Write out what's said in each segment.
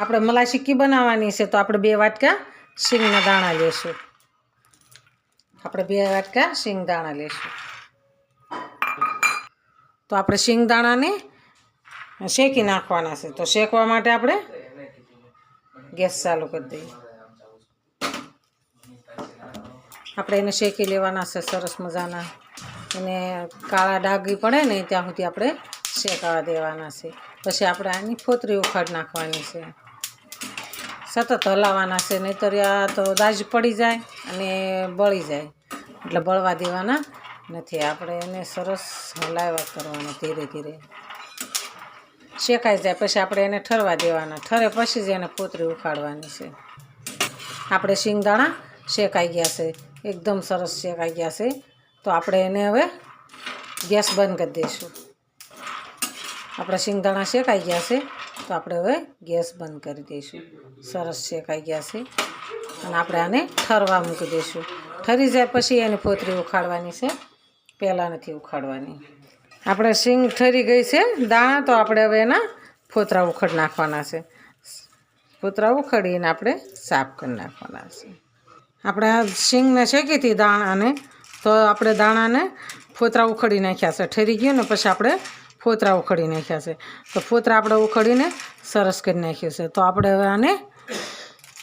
આપણે મલાઈ સિક્કી બનાવવાની છે, તો આપણે બે વાટકા શીંગના દાણા લેશું. આપણે બે વાટકા શીંગ દાણા લેશું. તો આપણે શીંગ દાણાને શેકી નાખવાના છે, તો શેકવા માટે આપણે ગેસ ચાલુ કરી દઈએ. આપણે એને શેકી લેવાના છે, સરસ મજાના. એને કાળા ડાગી પડે ને ત્યાં સુધી આપણે શેકાવા દેવાના છે. પછી આપણે આની ફોતરી ઉખાડ નાખવાની છે. સતત હલાવવાના છે, નહીંતર આ તો દાજ પડી જાય અને બળી જાય. એટલે બળવા દેવાના નથી. આપણે એને સરસ હલાવ્યા કરવાના ધીરે ધીરે. શેકાઈ જાય, પછી આપણે એને ઠરવા દેવાના. ઠરે પછી જ એને પોતરી ઉખાડવાની છે. આપણે શિંગદાણા શેકાઈ ગયા છે. એકદમ સરસ શેકાઈ ગયા છે. તો આપણે એને હવે ગેસ બંધ કરી દઈશું. આપણા શિંગદાણા શેકાઈ ગયા છે. તો આપણે હવે ગેસ બંધ કરી દઈશું. સરસ શેકાઈ ગયા છે. અને આપણે આને ઠરવા મૂકી દઈશું. ઠરી જાય પછી એની ફોતરી ઉખાડવાની છે. પહેલાં નથી ઉખાડવાની. આપણે સિંગ ઠરી ગઈ છે દાણા, તો આપણે હવે એના ફોતરા ઉખડ નાખવાના છે. ફોતરા ઉખડીને આપણે સાફ કરી નાખવાના છે. આપણે આ શીંગને શેકી હતી દાણાને, તો આપણે દાણાને ફોતરા ઉખડી નાખ્યા છે. ઠરી ગયું ને પછી આપણે ફોતરા ઉખડી નાખ્યા છે. તો ફોતરા આપણે ઉખડીને સરસ કરી નાખ્યું છે. તો આપણે હવે આને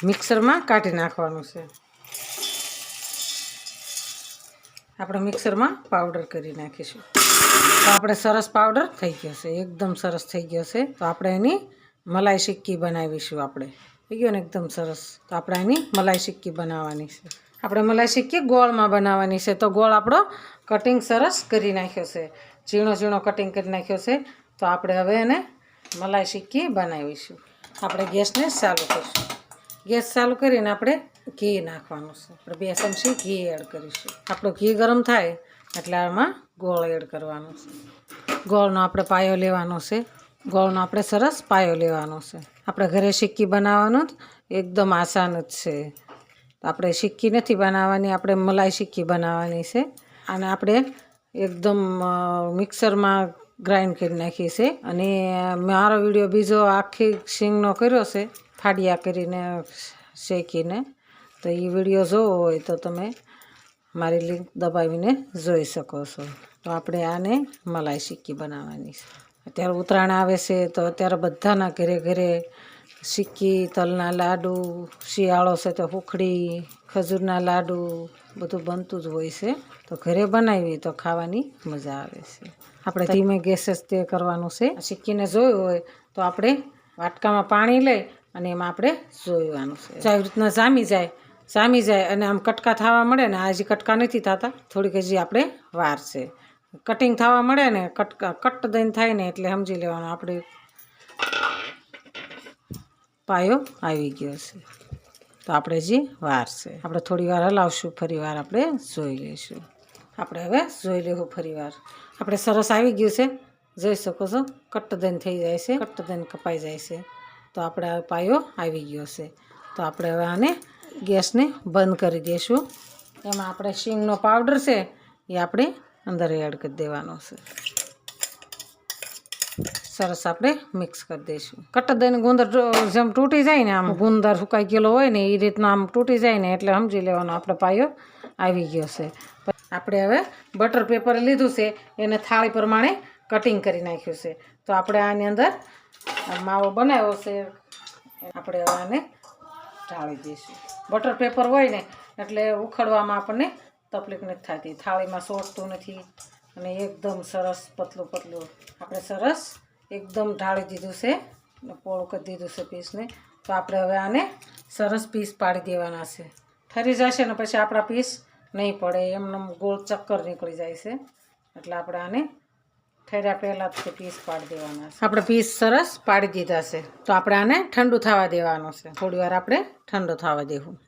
મિક્સરમાં કાઢી નાખવાનું છે. આપણે મિક્સરમાં પાવડર કરી નાખીશું. તો આપણે સરસ પાવડર થઈ ગયો છે. એકદમ સરસ થઈ ગયો છે. તો આપણે એની મલાઈ સિક્કી બનાવીશું આપણે. થઈ ગયો ને? એકદમ સરસ. તો આપણે એની મલાઈ સિક્કી બનાવવાની છે. આપણે મલાઈ સિક્કી ગોળમાં બનાવવાની છે. તો ગોળ આપણો કટિંગ સરસ કરી નાખ્યો છે. ઝીણો ઝીણો કટિંગ કરી નાખ્યો છે. તો આપણે હવે એને મલાઈ શીખીએ બનાવીશું. આપણે ગેસને ચાલુ કરીશું. ગેસ ચાલુ કરીને આપણે ઘી નાખવાનું છે. આપણે બે ચમચી ઘી એડ કરીશું. આપણું ઘી ગરમ થાય એટલે આમાં ગોળ એડ કરવાનો છે. ગોળનો આપણે પાયો લેવાનો છે. ગોળનો આપણે સરસ પાયો લેવાનો છે. આપણે ઘરે સિક્કી બનાવવાનું એકદમ આસાન જ છે. આપણે સિક્કી નથી બનાવવાની, આપણે મલાઈ સિક્કી બનાવવાની છે. અને આપણે એકદમ મિક્સરમાં ગ્રાઇન્ડ કરી નાખી છે. અને મારો વીડિયો બીજો આખી શીંગનો કર્યો છે, ફાડિયા કરીને, શેકીને. તો એ વીડિયો જોવો હોય તો તમે મારી લિંક દબાવીને જોઈ શકો છો. તો આપણે આને મલાઈ સિક્કી બનાવવાની છે. અત્યારે ઉત્તરાયણ આવે છે તો અત્યારે બધાના ઘરે ઘરે સિક્કી તલના લાડુ શિયાળો છે તો હુખડી ખજૂરના લાડુ બધું બનતું જ હોય છે. તો ઘરે બનાવી તો ખાવાની મજા આવે છે. આપણે ધીમે ગેસે જ તે કરવાનું છે. સિક્કીને જોયું હોય તો આપણે વાટકામાં પાણી લઈ અને એમાં આપણે જોવાનું છે. આવી રીતના જામી જાય જામી જાય અને આમ કટકા થવા મળે ને આ હજી કટકા નથી થતા થોડીક હજી આપણે વાર છે. કટિંગ થવા મળે ને કટકા કટ દઈને થાય ને એટલે સમજી લેવાનું. આપણે પાયો આવી ગયો છે. તો આપણે જે વાર છે. આપણે થોડી વાર હલાવશું, ફરી આપણે જોઈ લઈશું. આપણે હવે જોઈ લેવું ફરી વાર. આપણે સરસ આવી ગયું છે. જોઈ શકો છો કટ્ટદન થઈ જાય છે કટ્ટદન કપાઈ જાય છે. તો આપણે આ પાયો આવી ગયો છે. તો આપણે હવે આને ગેસને બંધ કરી દઈશું એમાં આપણે શીંગનો પાવડર છે, એ આપણે અંદર એડ કરી દેવાનો છે. સરસ આપણે મિક્સ કરી દઈશું. કટ દઈને ગુંદર જેમ તૂટી જાય ને આમ ગુંદર સુકાઈ ગયેલો હોય ને એ રીતના આમ તૂટી જાય ને એટલે સમજી લેવાનો આપણે પાયો આવી ગયો છે. આપણે હવે બટર પેપર લીધું છે, એને થાળી પ્રમાણે કટિંગ કરી નાખ્યું છે. તો આપણે આની અંદર માવો બનાવ્યો છે. આપણે હવે આને ઢાળી દઈશું. બટર પેપર હોય ને એટલે ઉખડવામાં આપણને તકલીફ નથી થતી. થાળીમાં સોટતું નથી અને એકદમ સરસ, પતલું પતલું. આપણે સરસ એકદમ ઢાળી દીધું છે અને પોળું કરી દીધું છે પીસને. તો આપણે હવે આને સરસ પીસ પાડી દેવાના છે. ઠરી જશે ને પછી આપણા પીસ નહીં પડે એમને ગોળ ચક્કર નીકળી જાય છે. એટલે આપણે આને ઠર્યા પહેલાં જ પીસ પાડી દેવાના છે. આપણે પીસ સરસ પાડી દીધા છે. તો આપણે આને ઠંડુ થવા દેવાનું છે. થોડી આપણે ઠંડુ થવા દેવું.